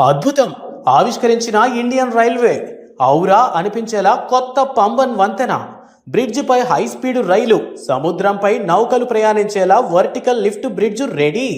అద్భుతం. ఆవిష్కరించిన Indian railway. ఔరా అనిపించేలా కొత్త పంబన్ వంతెన. బ్రిడ్జిపై హై స్పీడ్ రైలు. సముద్రంపై నౌకలు ప్రయాణించేలా vertical lift bridge ready.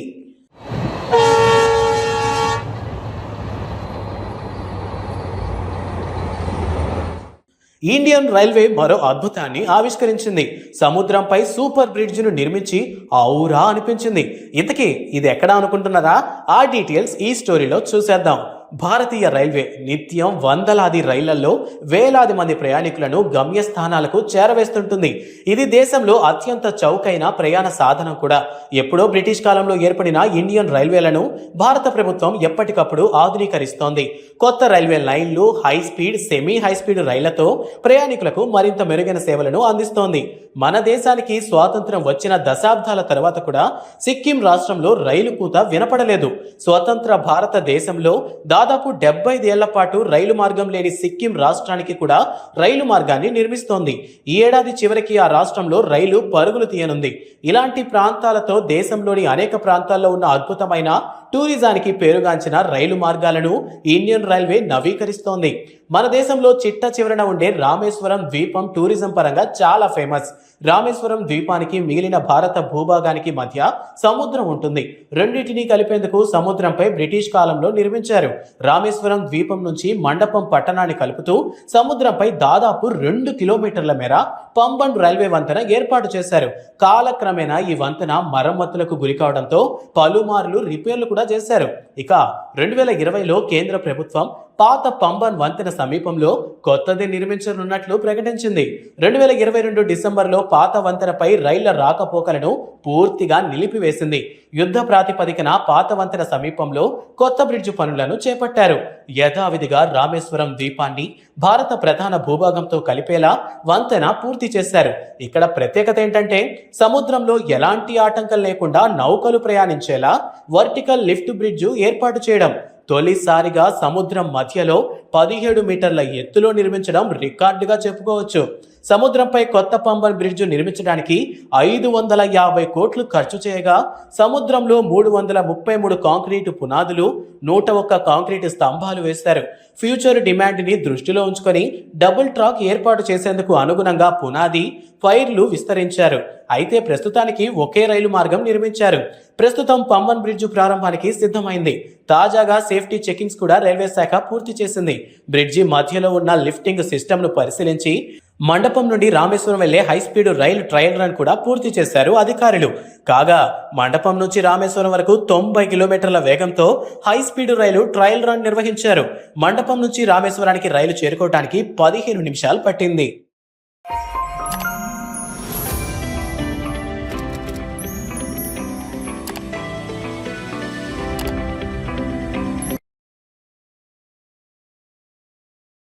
Indian railway మరో అద్భుతాన్ని ఆవిష్కరించింది. సముద్రంపై సూపర్ బ్రిడ్జ్ను నిర్మించి ఔరా అనిపించింది. ఇంతకీ ఇది ఎక్కడ అనుకుంటున్నారా? ఆ డీటెయిల్స్ ఈ స్టోరీలో చూసేద్దాం. భారతీయ రైల్వే నిత్యం వందలాది రైళ్ళలో వేలాది మంది ప్రయాణికులను గమ్యస్థానాలకు చేరవేస్తుంటుంది. ఇది దేశంలో అత్యంత చౌకైన ప్రయాణ సాధనం కూడా. ఎప్పుడో బ్రిటిష్ కాలంలో ఏర్పడిన ఇండియన్ రైల్వేలను భారత ప్రభుత్వం ఎప్పటికప్పుడు ఆధునీకరిస్తోంది. కొత్త రైల్వే లైన్లు high speed semi high speed రైళ్ళతో ప్రయాణికులకు మరింత మెరుగైన సేవలను అందిస్తోంది. మన దేశానికి స్వాతంత్రం వచ్చిన దశాబ్దాల తర్వాత కూడా సిక్కిం రాష్ట్రంలో రైలు కూత వినపడలేదు. స్వతంత్ర భారతదేశంలో దాదాపు డెబ్బై ఏళ్ళ పాటు రైలు మార్గం లేని సిక్కిం రాష్ట్రానికి కూడా రైలు మార్గాన్ని నిర్మిస్తోంది. ఈ ఏడాది చివరికి ఆ రాష్ట్రంలో రైలు పరుగులు తీయనుంది. ఇలాంటి ప్రాంతాలతో దేశంలోని అనేక ప్రాంతాల్లో ఉన్న అద్భుతమైన టూరిజానికి పేరుగాంచిన రైలు మార్గాలను ఇండియన్ రైల్వే నవీకరిస్తోంది. మన దేశంలో చిట్ట చివరన ఉండే రామేశ్వరం ద్వీపం టూరిజం పరంగా చాలా ఫేమస్. రామేశ్వరం ద్వీపానికి మిగిలిన భారత భూభాగానికి మధ్య సముద్రం ఉంటుంది. రెండింటినీ కలిపేందుకు సముద్రంపై బ్రిటిష్ కాలంలో నిర్మించారు. రామేశ్వరం ద్వీపం నుంచి మండపం పట్టణాన్ని కలుపుతూ సముద్రంపై దాదాపు రెండు కిలోమీటర్ల మేర పంబన్ రైల్వే వంతెన ఏర్పాటు చేశారు. కాలక్రమేణా ఈ వంతెన మరమ్మతులకు గురి కావడంతో పలుమార్లు రిపేర్లు కూడా చేశారు. ఇక రెండు వేల ఇరవైలో కేంద్ర ప్రభుత్వం పాత పంబన్ వంతెన సమీపంలో కొత్తది నిర్మించనున్నట్లు ప్రకటించింది. రెండు వేల ఇరవై రెండు డిసెంబర్లో పాత వంతెనపై రైళ్ళ రాకపోకలను పూర్తిగా నిలిపివేసింది. యుద్ధ ప్రాతిపదికన పాత వంతెన సమీపంలో కొత్త బ్రిడ్జ్ పనులను చేపట్టారు. యథావిధిగా రామేశ్వరం ద్వీపాన్ని భారత ప్రధాన భూభాగంతో కలిపేలా వంతెన పూర్తి చేశారు. ఇక్కడ ప్రత్యేకత ఏంటంటే సముద్రంలో ఎలాంటి ఆటంకం లేకుండా నౌకలు ప్రయాణించేలా వర్టికల్ లిఫ్ట్ బ్రిడ్జ్ ఏర్పాటు చేయడం. తొలిసారిగా సముద్రం మధ్యలో పదిహేడు మీటర్ల ఎత్తులో నిర్మించడం రికార్డుగా చెప్పుకోవచ్చు. సముద్రంపై కొత్త పంబన్ బ్రిడ్జ్ నిర్మించడానికి ఐదు వందల యాభై కోట్లు ఖర్చు చేయగా సముద్రంలో మూడు వందల ముప్పై మూడు కాంక్రీటు పునాదులు నూట ఒక్క కాంక్రీటు స్తంభాలు వేశారు. ఫ్యూచర్ డిమాండ్ని దృష్టిలో ఉంచుకొని డబుల్ ట్రాక్ ఏర్పాటు చేసేందుకు అనుగుణంగా పునాది ఫైర్లు విస్తరించారు. అయితే ప్రస్తుతానికి ఒకే రైలు మార్గం నిర్మించారు. ప్రస్తుతం పంబన్ బ్రిడ్జ్ ప్రారంభానికి సిద్ధమైంది. తాజాగా సేఫ్టీ చెకింగ్స్ కూడా రైల్వే శాఖ పూర్తి చేసింది. బ్రిడ్జి మధ్యలో ఉన్న లిఫ్టింగ్ సిస్టమ్ను పరిశీలించి మండపం నుండి రామేశ్వరం వెళ్ళే హై స్పీడ్ రైలు ట్రయల్ రన్ కూడా పూర్తి చేశారు అధికారులు. కాగా మండపం నుంచి రామేశ్వరం వరకు తొంభై కిలోమీటర్ల వేగంతో హైస్పీడ్ రైలు ట్రయల్ రన్ నిర్వహించారు. మండపం నుంచి రామేశ్వరానికి రైలు చేరుకోవడానికి పదిహేను నిమిషాలు పట్టింది.